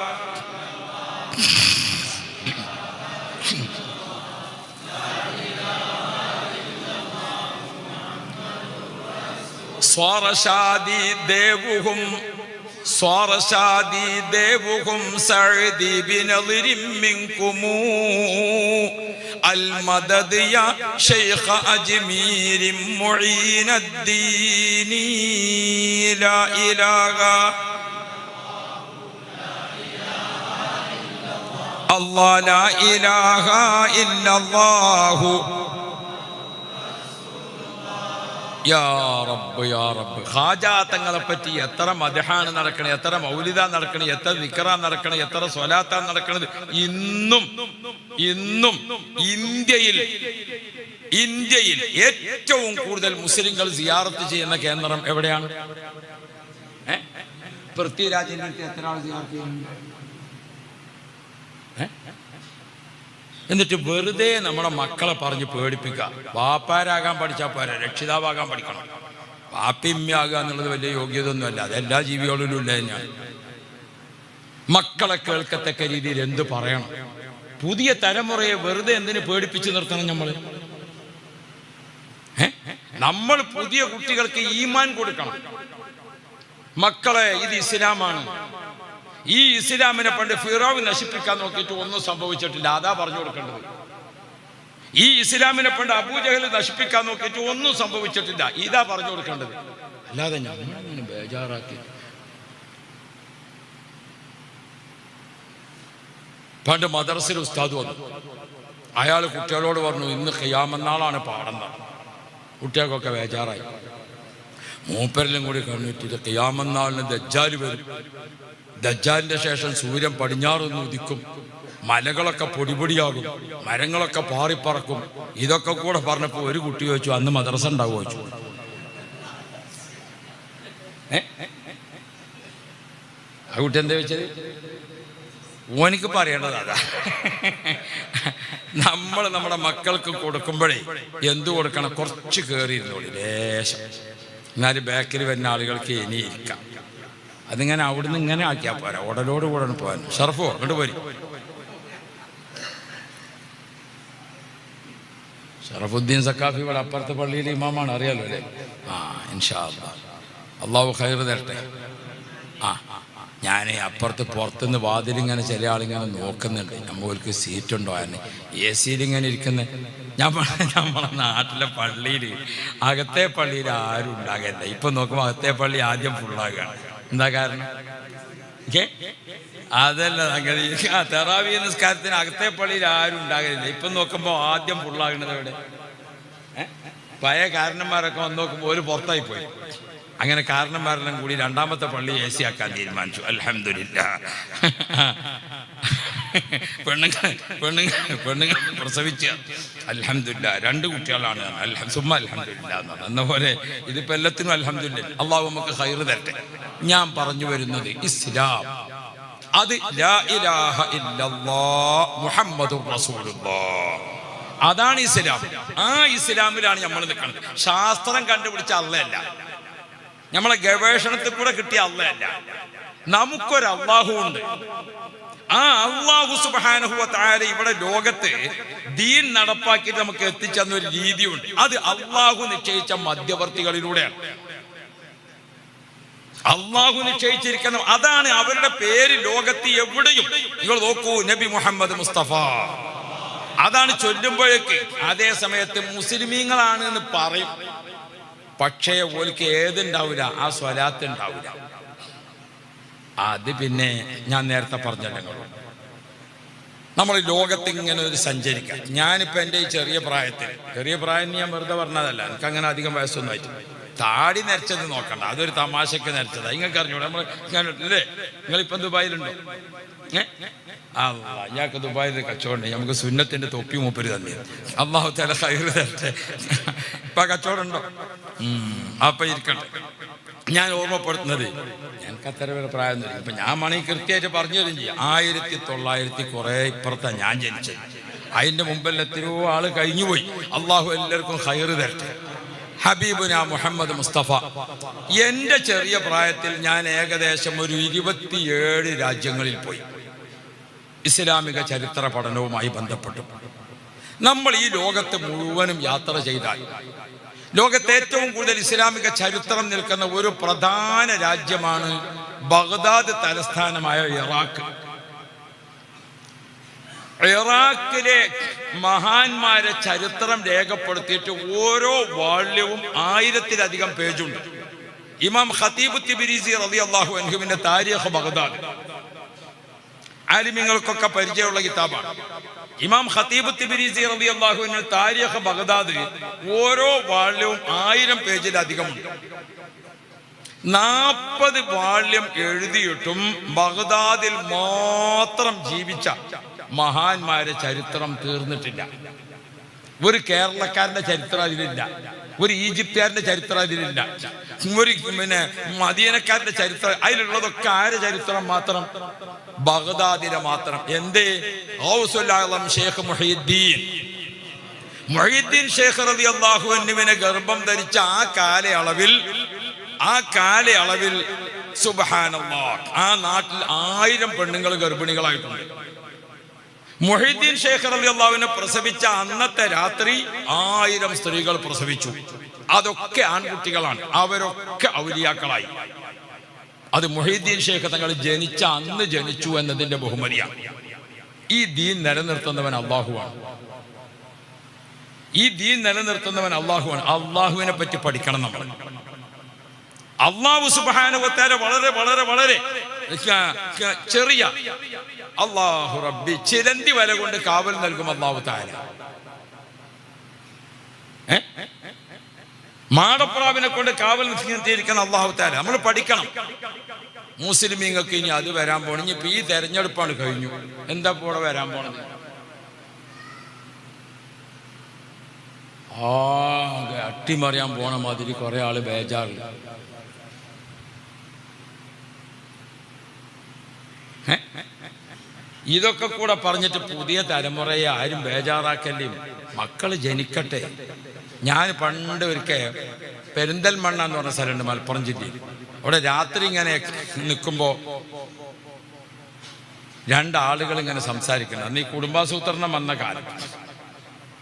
صار شادي ديبهم صار شادي ديبهم سعدي بنظر منكم. المدد يا شيخ أجمير معين الدين. لا إله الله لا إله إلا الله. യാ റബ്ബ് യാ റബ്ബ് ഹാജാ തങ്ങളെ പറ്റി എത്ര മദഹാണ് നടക്കണേ എത്ര മൗലിത നടക്കണേ എത്ര നിക്കറ നടക്കണേ എത്ര സ്വലാത്ത നടക്കണത് ഇന്നും ഇന്നും ഇന്ത്യയിൽ ഇന്ത്യയിൽ ഏറ്റവും കൂടുതൽ മുസ്ലിങ്ങൾ സിയാറത്ത് ചെയ്യുന്ന കേന്ദ്രം എവിടെയാണ്? പൃഥ്വിരാജിന്റെ എത്ര ആൾ ഏ? എന്നിട്ട് വെറുതെ നമ്മുടെ മക്കളെ പറഞ്ഞ് പേടിപ്പിക്കുക. വാപ്പാരാകാൻ പഠിച്ചാൽ പോരാ രക്ഷിതാവാകാൻ പഠിക്കണം. വാപ്പിമ്മയാകുക എന്നുള്ളത് വലിയ യോഗ്യതൊന്നുമല്ല. അത് എല്ലാ ജീവികളിലും ഇല്ല ഞാൻ. മക്കളെ കേൾക്കത്തക്ക രീതിയിൽ എന്ത് പറയണം? പുതിയ തലമുറയെ വെറുതെ എന്തിനു പേടിപ്പിച്ച് നിർത്തണം നമ്മൾ നമ്മൾ പുതിയ കുട്ടികൾക്ക് ഈമാൻ കൊടുക്കണം. മക്കളെ ഇത് ഇസ്ലാമാണ്. ഈ ഇസ്ലാമിനെ പണ്ട് ഫിറോവ് നശിപ്പിക്കാൻ നോക്കിയിട്ട് ഒന്നും സംഭവിച്ചിട്ടില്ല. അതാ പറഞ്ഞു കൊടുക്കേണ്ടത്. ഈ ഇസ്ലാമിനെ പണ്ട് അബൂജഹൽ നശിപ്പിക്കാൻ നോക്കിയിട്ട് ഒന്നും സംഭവിച്ചിട്ടില്ല. ഇതാ പറഞ്ഞു കൊടുക്കേണ്ടത്. അല്ലാതെ ഞങ്ങളങ്ങനെ ബേജാറാക്കി. പണ്ട് മദർസിൽ ഉസ്താദ് വന്നു. അയാൾ കുട്ടികളോട് പറഞ്ഞു ഇന്ന് ഖിയാമന്നാളാണ് പാടുന്നത് കുട്ടികൾക്കൊക്കെ ബേജാറായി. മൂപ്പരിലും കൂടി കണ്ടിട്ട് ഖിയാമന്നാളിന് ദജ്ജാൽ വരും. ദജ്ജാലിന്റെ ശേഷം സൂര്യൻ പടിഞ്ഞാറുന്ന് ഉദിക്കും. മലകളൊക്കെ പൊടിപൊടിയാകും. മരങ്ങളൊക്കെ പാറിപ്പറക്കും. ഇതൊക്കെ കൂടെ പറഞ്ഞപ്പോൾ ഒരു കുട്ടി ചോദിച്ചു അന്ന് മദ്രസ ഉണ്ടാവുക ചോദിച്ചു? ആ കുട്ടി എന്താ വെച്ചത് ഓനിക്ക് പറയേണ്ടത് അതാ. നമ്മൾ നമ്മുടെ മക്കൾക്ക് കൊടുക്കുമ്പോഴേ എന്തു കൊടുക്കണം? കുറച്ച് കയറിയിരുന്നോളി ലേശം. എന്നാലും ബേക്കറി വരുന്ന ആളുകൾക്ക് ഇനി ഇരിക്കാം അതിങ്ങനെ അവിടുന്ന് ഇങ്ങനെ ആക്കിയാൽ പോരാ. ഉടലോട് കൂടെ പോകാൻ. ഷർഫോ അങ്ങോട്ട് പോരി. ഷറഫുദ്ദീൻ സക്കാഫി ഇവിടെ അപ്പുറത്തെ പള്ളിയിലെ ഇമാമാണ് അറിയാലോ അല്ലേ? ആ ഇൻഷാ. അള്ളാഹു ഖൈർ തരട്ടെ. ആ ഞാൻ അപ്പുറത്ത് പുറത്തുനിന്ന് വാതിലിങ്ങനെ ചില ആളിങ്ങനെ നോക്കുന്നുണ്ട്. നമ്മൾക്ക് സീറ്റുണ്ടോ അതിന് എ സിയിൽ ഇങ്ങനെ ഇരിക്കുന്ന. ഞാൻ നമ്മളെ നാട്ടിലെ പള്ളിയിൽ അകത്തെ പള്ളിയിൽ ആരും ഉണ്ടാകില്ല ഇപ്പം നോക്കുമ്പോൾ അകത്തെ പള്ളി ആദ്യം ഫുള്ളാകുകയാണ് എന്താ കാരണം? അതല്ല സംഗതി. തെറാവി നിസ്കാരത്തിന് അകത്തെ പള്ളിയിൽ ആരും ഉണ്ടാകരുത്. ഇപ്പം നോക്കുമ്പോൾ ആദ്യം ഫുള്ളാകുന്നത് ഇവിടെ? പഴയ കാരണന്മാരൊക്കെ വന്ന് നോക്കുമ്പോൾ ഒരു പുറത്തായി പോയി അങ്ങനെ കാരണന്മാരെല്ലാം കൂടി രണ്ടാമത്തെ പള്ളി എ സി ആക്കാൻ തീരുമാനിച്ചു. അലഹമില്ല പെണ്ണുങ്ങൾ പെണ്ണുങ്ങൾ പെണ്ണുങ്ങൾ പ്രസവിച്ച. അലഹമില്ല രണ്ട് കുട്ടികളാണ്. അൽഹം സുമ്മ അലഹമില്ല എന്നാണ് എന്ന എല്ലാത്തിനും അലഹമില്ല അള്ളാഹു നമുക്ക് ഹൈറ് തരട്ടെ. ഞാൻ പറഞ്ഞു വരുന്നത് ഇസ്ലാം. അത് മുഹമ്മദ് അതാണ് ഇസ്ലാം. ആ ഇസ്ലാമിലാണ് നമ്മൾ നിൽക്കുന്നത്. ശാസ്ത്രം കണ്ടുപിടിച്ച അള്ളയല്ല. നമ്മളെ ഗവേഷണത്തിൽ കൂടെ കിട്ടിയ അള്ളയല്ല. നമുക്കൊരു അള്ളാഹു ഉണ്ട്. ആ അള്ളാഹു സുബാനഹുവ ഇവിടെ ലോകത്ത് ദീൻ നടപ്പാക്കിയിട്ട് നമുക്ക് എത്തിച്ചെന്ന ഒരു രീതിയുണ്ട്. അത് അള്ളാഹു നിശ്ചയിച്ച മധ്യവർത്തികളിലൂടെയാണ്. അള്ളാഹു നിശ്ചയിച്ചിരിക്കുന്ന അതാണ് അവരുടെ പേര് ലോകത്ത് എവിടെയും. നിങ്ങൾ നോക്കൂ നബി മുഹമ്മദ് മുസ്തഫ. അതാണ് ചൊല്ലുമ്പോഴേക്ക് അതേ സമയത്ത് മുസ്ലിമീങ്ങളാണ് എന്ന് പറയും. പക്ഷേ ഓൽക്ക് ഏതുണ്ടാവില്ല ആ സ്വലാത്ത് ഉണ്ടാവില്ല അത് പിന്നെ ഞാൻ നേരത്തെ പറഞ്ഞല്ലോ നമ്മൾ ലോകത്ത് ഇങ്ങനെ ഒരു സഞ്ചരിക്കാം. ഞാനിപ്പോൾ എന്റെ ഈ ചെറിയ പ്രായത്തിൽ ചെറിയ പ്രായം ഞാൻ വെറുതെ പറഞ്ഞതല്ല എനിക്ക് അങ്ങനെ അധികം വയസ്സൊന്നും ആയിട്ട് താടി നരച്ചത് നോക്കണ്ട അതൊരു തമാശക്ക് നരച്ചതാ. നിങ്ങൾക്ക് അറിഞ്ഞൂടെ നമ്മൾ അല്ലേ നിങ്ങളിപ്പം ദുബായിലുണ്ടോ? ആ അയാൾക്ക് ദുബായിൽ കച്ചവടം നമുക്ക് സുന്നത്തിന്റെ തൊപ്പി മൂപ്പര് തന്നെ അള്ളാഹു തല കയറ് തരട്ടെ. ഇപ്പൊ കച്ചവടം ഉണ്ടോ? അപ്പൊ ഇരിക്കട്ടെ. ഞാൻ ഓർമ്മപ്പെടുത്തുന്നത്. ഞാൻ അത്ര പ്രായം തരും ഇപ്പൊ ഞാൻ മണി കൃത്യമായിട്ട് പറഞ്ഞു തരും ചെയ്യും. ആയിരത്തി തൊള്ളായിരത്തി കുറെ ഇപ്പുറത്താണ് ഞാൻ ജനിച്ചത്. അതിന്റെ മുമ്പിൽ എത്രയോ ആൾ കഴിഞ്ഞുപോയി. അള്ളാഹു എല്ലാവർക്കും ഹൈറ് തരട്ടെ. ഹബീബുന മുഹമ്മദ് മുസ്തഫ. എന്റെ ചെറിയ പ്രായത്തിൽ ഞാൻ ഏകദേശം ഒരു ഇരുപത്തിയേഴ് രാജ്യങ്ങളിൽ പോയി. ഇസ്ലാമിക ചരിത്ര പഠനവുമായി ബന്ധപ്പെട്ടു. നമ്മൾ ഈ ലോകത്ത് മുഴുവനും യാത്ര ചെയ്താൽ ലോകത്തെ ഏറ്റവും കൂടുതൽ ഇസ്ലാമിക ചരിത്രം നിൽക്കുന്ന ഒരു പ്രധാന രാജ്യമാണ് ബഗ്ദാദ് തലസ്ഥാനമായ ഇറാഖ്. ഇറാഖിലെ മഹാന്മാരെ ചരിത്രം രേഖപ്പെടുത്തിയിട്ട് ഓരോ വാള്യവും ആയിരത്തിലധികം പേജുണ്ട്. ഇമാം ഖത്തീബ് തിബിരിസി റബി അള്ളാഹു അൻഹുവിന്റെ താരിഖ് ബഗ്ദാദ്. ആലിമ്യങ്ങൾക്കൊക്കെ പരിചയമുള്ള കിതാബാണ്. ഇമാം ഖത്തീബ് തിബിരിസി അള്ളാഹുവിന് താരിഖ് ബഗ്ദാദ് ഓരോ വാള്യവും ആയിരം പേജിലധികമുണ്ട് നാൽപ്പത് വാള്യം എഴുതിയിട്ടും ബഗ്ദാദിൽ മാത്രം ജീവിച്ച മഹാന്മാരെ ചരിത്രം തീർന്നിട്ടില്ല. ഒരു കേരളക്കാരന്റെ ചരിത്രം അതിലില്ല. ഒരു ഈജിപ്തുകാരന്റെ ചരിത്രം അതിലില്ല. ഒരു പിന്നെ മദീനക്കാരന്റെ ചരിത്രം അതിലുള്ളതൊക്കെ ആരെ ചരിത്രം മാത്രം? ബഗ്ദാദിലെ മാത്രം. എന്തേ? ഔസുല്ലാളം ഷേഖ് മുഹീദ്ദീൻ. മൊഹീദ്ദീൻ ഷേഖ് റതി എന്നിവനെ ഗർഭം ധരിച്ച ആ കാലയളവിൽ ആ കാലയളവിൽ സുബ്ഹാനല്ലാഹ് ആ നാട്ടിൽ ആയിരം പെണ്ണുങ്ങൾ ഗർഭിണികളായിട്ടുണ്ട്. മൊഹീദ്ദീൻ ഷേഖ് റളിയല്ലാഹു അള്ളാഹുവിനെ പ്രസവിച്ച അന്നത്തെ രാത്രി ആയിരം സ്ത്രീകൾ പ്രസവിച്ചു. അതൊക്കെ ആൺകുട്ടികളാണ്. അവരൊക്കെ ഔലിയാക്കളായി. അത് മൊഹീദ്ദീൻ ഷേഖ് തങ്ങൾ ജനിച്ച അന്ന് ജനിച്ചു എന്നതിന്റെ ബഹുമതിയാണ്. ഈ ദീൻ നിലനിർത്തുന്നവൻ അള്ളാഹുവാണ് ഈ ദീൻ നിലനിർത്തുന്നവൻ അള്ളാഹുവാണ് അള്ളാഹുവിനെ പറ്റി പഠിക്കണം നമ്മൾ. അള്ളാഹു സുബാനുവത്താര വളരെ വളരെ വളരെ ചെറിയ അള്ളാഹു റബ്ബി ചിരന്തി വല കൊണ്ട് കാവൽ നൽകും അള്ളാഹു താര? മാടപ്രാവിനെ കൊണ്ട് കാവൽ നിർത്തിയിരിക്കുന്ന അള്ളാഹു താര നമ്മൾ പഠിക്കണം. മുസ്ലിമീങ്ങൾക്ക് ഇനി അത് വരാൻ പോകണം ഇനി ഇപ്പൊ ഈ തെരഞ്ഞെടുപ്പാണ് കഴിഞ്ഞു. എന്താ പോടെ വരാൻ പോണത്? ആകെ അട്ടിമറിയാൻ പോണ മാതിരി കുറെ ആൾ ബേജാറില്ല ഇതൊക്കെ കൂടെ പറഞ്ഞിട്ട് പുതിയ തലമുറയെ ആരും ബേജാറാക്കല്ലേ. മക്കൾ ജനിക്കട്ടെ. ഞാൻ പണ്ട് ഒരിക്കൽ പെരിന്തൽമണ്ണ എന്ന് പറഞ്ഞ സ്ഥലമുണ്ട് മലപ്പുറം ജില്ലയിൽ. അവിടെ രാത്രി ഇങ്ങനെ നിൽക്കുമ്പോൾ രണ്ടാളുകൾ ഇങ്ങനെ സംസാരിക്കണം. അന്ന് ഈ കുടുംബാസൂത്രണം വന്ന കാലം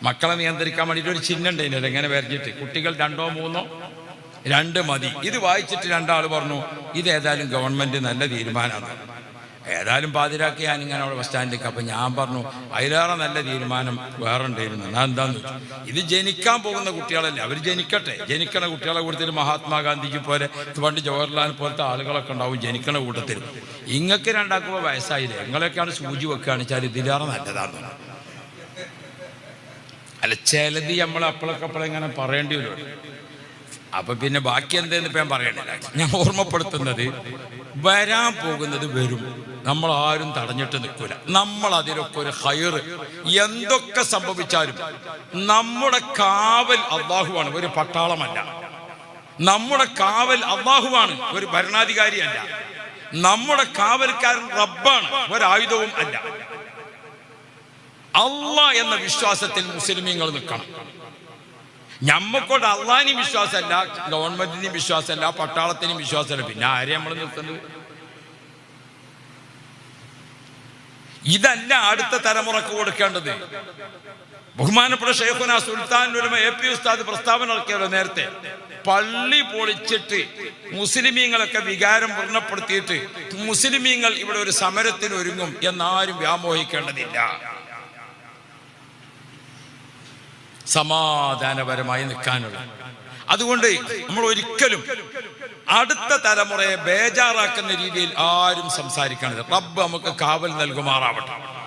മക്കളെ നിയന്ത്രിക്കാൻ വേണ്ടിയിട്ട് ഒരു ചിഹ്നം ഇതിനെ ഇങ്ങനെ വരഞ്ഞിട്ട് കുട്ടികൾ രണ്ടോ മൂന്നോ? രണ്ട് മതി. ഇത് വായിച്ചിട്ട് രണ്ടാൾ പറഞ്ഞു ഇത് ഏതായാലും ഗവൺമെന്റ് നല്ല തീരുമാനമാണ്. ഏതായാലും പാതിരാക്കി ഞാൻ ഇങ്ങനെ അവിടെ ബസ് സ്റ്റാൻഡിലേക്ക് അപ്പം ഞാൻ പറഞ്ഞു അതിലേറെ നല്ല തീരുമാനം വേറെ ഉണ്ടായിരുന്നു. ഞാൻ എന്താന്ന് വെച്ചു ഇത് ജനിക്കാൻ പോകുന്ന കുട്ടികളല്ലേ? അവർ ജനിക്കട്ടെ. ജനിക്കണ കുട്ടികളെ കൂട്ടത്തിൽ മഹാത്മാഗാന്ധിജി പോലെ പണ്ട് ജവഹർലാൽ പോലത്തെ ആളുകളൊക്കെ ഉണ്ടാവും ജനിക്കണ കൂട്ടത്തിൽ. ഇങ്ങക്ക് രണ്ടാക്കുമ്പോൾ വയസ്സായില്ലേ? നിങ്ങളൊക്കെയാണ് സൂചി വെക്കുകയാണ് വെച്ചാൽ ഇതിലേറെ നല്ലതാന്ന് അല്ല ചിലത് നമ്മൾ അപ്പോഴൊക്കെ അപ്പോഴെങ്ങനെ പറയേണ്ടി വരും. അപ്പൊ പിന്നെ ബാക്കി എന്തെന്ന് ഇപ്പം ഞാൻ പറയണില്ല. ഞാൻ ഓർമ്മപ്പെടുത്തുന്നത് വരാൻ പോകുന്നത് വരും. നമ്മൾ ആരും തടഞ്ഞിട്ട് നിൽക്കൂല. നമ്മൾ അതിലൊക്കെ ഒരു ഹയറ് എന്തൊക്കെ സംഭവിച്ചാലും നമ്മുടെ കാവൽ അള്ളാഹുവാണ്. ഒരു പട്ടാളമല്ല. നമ്മുടെ കാവൽ അള്ളാഹുവാണ്. ഒരു ഭരണാധികാരിയല്ല. നമ്മുടെ കാവൽക്കാരൻ റബ്ബാണ്. ഒരായുധവും അല്ല. അള്ള എന്ന വിശ്വാസത്തിൽ മുസ്ലിമീങ്ങൾ നിൽക്കണം. ഞമ്മക്കോട് അള്ളാഹിനും വിശ്വാസമല്ല ഗവൺമെന്റിനും വിശ്വാസമല്ല പട്ടാളത്തിനും വിശ്വാസമല്ല. പിന്നെ ആരെ നമ്മൾ നിർത്തുന്നത്? ഇതല്ല അടുത്ത തലമുറയ്ക്ക് കൊടുക്കേണ്ടത്. ബഹുമാനപ്പെട്ട ഷെയ്ഖുന സുൽത്താൻ ഉലമ എ പി ഉസ്താദ് പ്രസ്താവന ഇറക്കിയല്ലോ നേരത്തെ. പള്ളി പൊളിച്ചിട്ട് മുസ്ലിമീങ്ങളൊക്കെ വികാരം പൂർണപ്പെടുത്തിയിട്ട് മുസ്ലിമീങ്ങൾ ഇവിടെ ഒരു സമരത്തിന് ഒരുങ്ങും എന്നാരും വ്യാമോഹിക്കേണ്ടതില്ല. സമാധാനപരമായി നിൽക്കാനുള്ള. അതുകൊണ്ട് നമ്മൾ ഒരിക്കലും അടുത്ത തലമുറയെ ബേജാറാക്കുന്ന രീതിയിൽ ആരും സംസാരിക്കാനില്ല. റബ്ബ് നമുക്ക് കാവൽ നൽകുമാറാവട്ടെ.